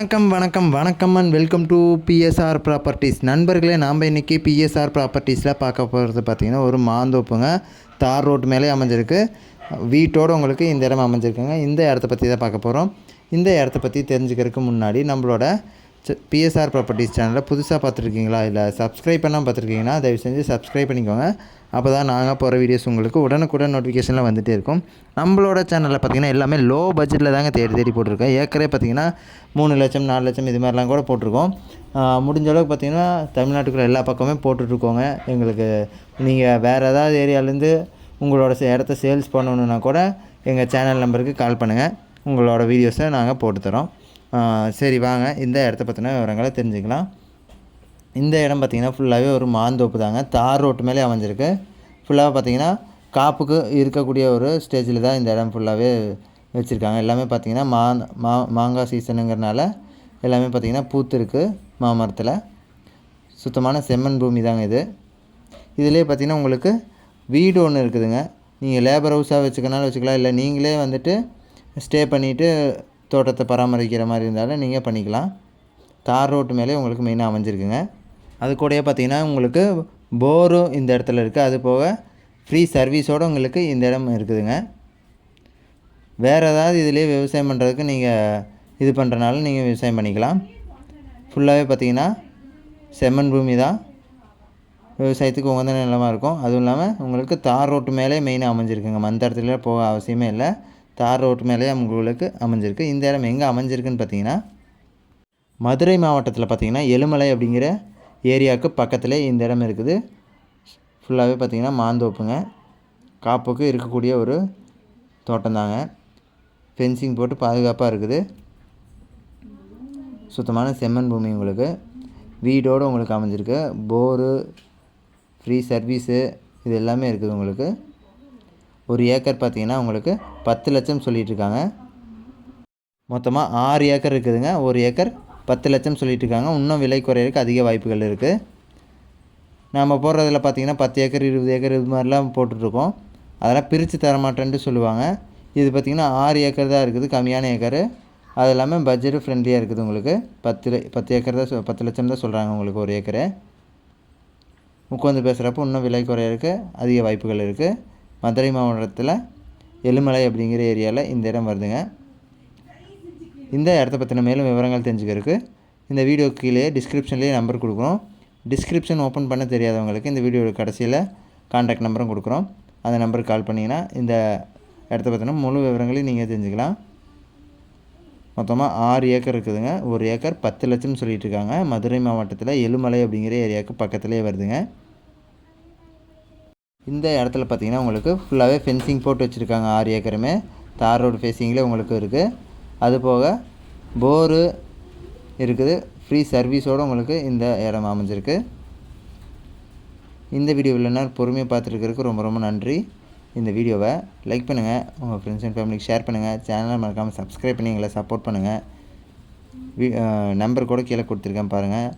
வணக்கம் வணக்கம் வணக்கம் and welcome to BSR properties நண்பர்களே நாம் இன்றைக்கி பிஎஸ்ஆர் ப்ராப்பர்ட்டிஸில் பார்க்க போகிறது பார்த்திங்கன்னா ஒரு மாந்தோப்புங்க. தார் ரோட் மேலே அமைஞ்சிருக்கு. வீட்டோடு உங்களுக்கு இந்த இடம் அமைஞ்சிருக்குங்க. இந்த இடத்த பற்றி தான் பார்க்க போகிறோம் இந்த இடத்த பற்றி தெரிஞ்சுக்கிறதுக்கு முன்னாடி நம்மளோட பிஎஸ்ஆர் ப்ராப்பர்ட்டிஸ் சேனலை புதுசாக பார்த்துருக்கீங்களா? இல்லை சப்ஸ்கிரைப் பண்ணால் பார்த்துருக்கீங்கன்னா தயவு செஞ்சு சப்ஸ்கிரைப் பண்ணிக்கோங்க. அப்போ தான் நாங்கள் போகிற வீடியோஸ் உங்களுக்கு உடனுக்குடன் நோட்டிஃபிகேஷனில் வந்துகிட்டே இருக்கும். நம்மளோட சேனலில் பார்த்திங்கன்னா எல்லாமே லோ பட்ஜெட்டில் தாங்க தேடி தேடி போட்டிருக்கோம். ஏக்கரே பார்த்திங்கன்னா மூணு லட்சம் நாலு லட்சம் இது மாதிரிலாம் கூட போட்டிருக்கோம். முடிஞ்ச அளவுக்கு பார்த்திங்கன்னா தமிழ்நாட்டுக்குள்ள எல்லா பக்கமே போட்டுட்ருக்கோங்க. எங்களுக்கு நீங்கள் வேறு ஏதாவது ஏரியாவிலேருந்து உங்களோட சே- இடத்த சேல்ஸ் பண்ணணுன்னா கூட எங்கள் சேனல் நம்பருக்கு கால் பண்ணுங்கள் உங்களோட வீடியோஸை நாங்கள் போட்டு தரோம் சரி வாங்க. இந்த இடத்த பற்றின விவரங்களை தெரிஞ்சுக்கலாம். இந்த இடம் பார்த்திங்கன்னா ஃபுல்லாகவே ஒரு மாந்தோப்பு தாங்க. தார் ரோட்டு மேலே அமைஞ்சிருக்கு. ஃபுல்லாக பார்த்திங்கன்னா காப்புக்கு இருக்கக்கூடிய ஒரு ஸ்டேஜில் தான் இந்த இடம் ஃபுல்லாகவே வச்சுருக்காங்க. எல்லாமே பார்த்திங்கன்னா மா மா மாங்காய் சீசனுங்கிறனால எல்லாமே பார்த்திங்கன்னா பூத்து இருக்குது மாமரத்தில். சுத்தமான செம்மண் பூமி தாங்க இது. இதிலே பார்த்திங்கன்னா உங்களுக்கு வீடு ஒன்று இருக்குதுங்க. நீங்கள் லேபர் ஹவுஸாக வச்சுக்கனாலும் வச்சுக்கலாம். இல்லை நீங்களே வந்துட்டு ஸ்டே பண்ணிவிட்டு தோட்டத்தை பராமரிக்கிற மாதிரி இருந்தாலும் நீங்கள் பண்ணிக்கலாம். தார் ரோட்டு மேலே உங்களுக்கு மெயினாக அமைஞ்சிருக்குங்க. அது கூடயே பார்த்தீங்கன்னா உங்களுக்கு போரும் இந்த இடத்துல இருக்குது அது போக ஃப்ரீ சர்வீஸோடு உங்களுக்கு இந்த இடம் இருக்குதுங்க. வேறு ஏதாவது இதிலே விவசாயம் பண்ணுறதுக்கு நீங்கள் இது பண்ணுறனாலும் நீங்கள் விவசாயம் பண்ணிக்கலாம். ஃபுல்லாகவே பார்த்தீங்கன்னா செம்மண் பூமி தான். விவசாயத்துக்கு உகந்த நிலமாக இருக்கும். அதுவும் இல்லாமல் உங்களுக்கு தார் ரோட்டு மேலே மெயினாக அமைஞ்சிருக்குங்க. மந்த இடத்துல போக அவசியமே இல்லை. தார் ரோட்டு மேலே உங்களுக்கு அமைஞ்சிருக்கு. இந்த இடம் எங்கே அமைஞ்சிருக்குன்னு பார்த்தீங்கன்னா மதுரை மாவட்டத்தில் பார்த்திங்கன்னா எலுமலை அப்படிங்கிற ஏரியாவுக்கு பக்கத்தில் இந்த இடம் இருக்குது. ஃபுல்லாகவே பார்த்திங்கன்னா மாந்தோப்புங்க. காப்புக்கு இருக்கக்கூடிய ஒரு தோட்டம் தாங்க ஃபென்சிங் போட்டு பாதுகாப்பாக இருக்குது. சுத்தமான செம்மண் பூமி உங்களுக்கு. வீடோடு உங்களுக்கு அமைஞ்சிருக்கு. போரு ஃப்ரீ சர்வீஸு இது எல்லாமே இருக்குது உங்களுக்கு. ஒரு ஏக்கர் பார்த்திங்கன்னா உங்களுக்கு பத்து லட்சம் சொல்லிகிட்ருக்காங்க மொத்தமாக ஆறு ஏக்கர் இருக்குதுங்க. ஒரு ஏக்கர் பத்து லட்சம் சொல்லிகிட்ருக்காங்க இன்னும் விலை குறையிறதுக்கு அதிக வாய்ப்புகள் இருக்குது நாம் போடுறதில் பார்த்தீங்கன்னா பத்து ஏக்கர் இருபது ஏக்கர் இது மாதிரிலாம் போட்டுட்ருக்கோம். அதெல்லாம் பிரித்து தர மாட்டேன்ட்டு சொல்லுவாங்க. இது பார்த்திங்கன்னா ஆறு ஏக்கர் தான் இருக்குது கம்மியான ஏக்கர். அது இல்லாமல் பட்ஜெட்டு ஃப்ரெண்ட்லியாக இருக்குது உங்களுக்கு. பத்து ல- பத்து ஏக்கர் தான் சொ- பத்து லட்சம் தான் சொல்கிறாங்க உங்களுக்கு ஒரு ஏக்கரு. உட்காந்து பேசுகிறப்போ இன்னும் விலை குறையிறதுக்கு அதிக வாய்ப்புகள் இருக்குது மதுரை மாவட்டத்தில் எலுமலை அப்படிங்கிற ஏரியாவில் இந்த இடம் வருதுங்க. இந்த இடத்த பற்றின மேலும் விவரங்கள் தெரிஞ்சுக்கிறதுக்கு இந்த வீடியோ கீழே டிஸ்கிரிப்ஷன்லேயே நம்பர் கொடுக்குறோம். டிஸ்கிரிப்ஷன் ஓப்பன் பண்ண தெரியாதவங்களுக்கு இந்த வீடியோட கடைசியில் காண்டாக்ட் நம்பரும் கொடுக்குறோம். அந்த நம்பருக்கு கால் பண்ணிங்கன்னா இந்த இடத்த பற்றின முழு விவரங்களையும் நீங்கள் தெரிஞ்சுக்கலாம். மொத்தமாக ஆறு ஏக்கர் இருக்குதுங்க. ஒரு ஏக்கர் பத்து லட்சம்னு சொல்லிட்டு இருக்காங்க. மதுரை மாவட்டத்தில் எலுமலை அப்படிங்கிற ஏரியாவுக்கு பக்கத்துலேயே வருதுங்க. இந்த இடத்துல பார்த்தீங்கன்னா உங்களுக்கு ஃபுல்லாகவே ஃபென்சிங் போட்டு வச்சுருக்காங்க. ஆறு ஏக்கருமே. தார் ரோடு ஃபேஸிங்கில் உங்களுக்கு இருக்குது அது போக போரு இருக்குது. ஃப்ரீ சர்வீஸோடு உங்களுக்கு இந்த இடம் அமைஞ்சிருக்கு. இந்த வீடியோ இல்லைன்னா பொறுமையாக பார்த்துருக்கிறதுக்கு ரொம்ப ரொம்ப நன்றி. இந்த வீடியோவை லைக் பண்ணுங்கள் உங்கள் ஃப்ரெண்ட்ஸ் அண்ட் ஃபேமிலிக்கு ஷேர் பண்ணுங்கள் சேனலை மறக்காமல் சப்ஸ்கிரைப் பண்ணி எங்களை சப்போர்ட் பண்ணுங்கள் வீ நம்பர் கூட கீழே கொடுத்துருக்கேன் பாருங்கள்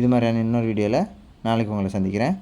இது மாதிரியான இன்னொரு வீடியோவில் நாளைக்கு உங்களை சந்திக்கிறேன்.